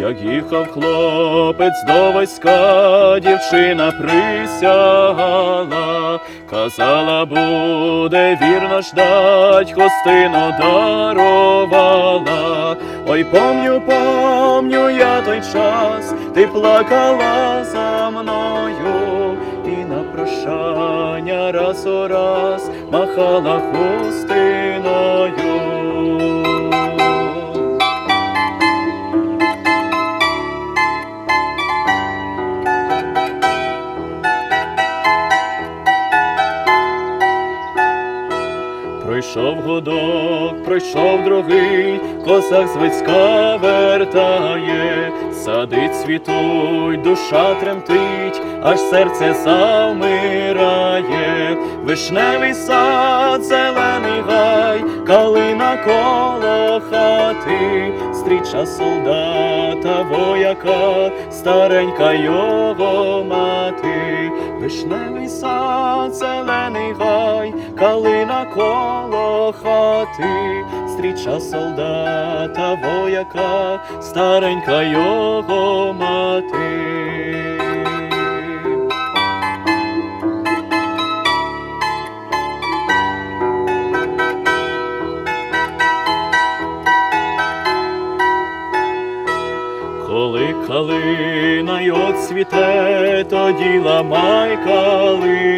Як їхав хлопець до війська, дівчина присягала, казала, буде вірно ждать, хостину дарувала. Ой, помню, помню я той час, ти плакала за мною, і на прощання раз у раз махала хустиною. Пройшов годок, пройшов другий, косак з вицька вертає, садить цвітуть, душа тремтить, аж серце завмирає, вишневий сад, зелений гай, калина коло хати, стріча солдата, вояка, старенька його мати, вишневий сад, зелений гай, калина коло хати, стріча солдата, вояка, старенька його мати. Коли калина й оцвіте, тоді ламай калину,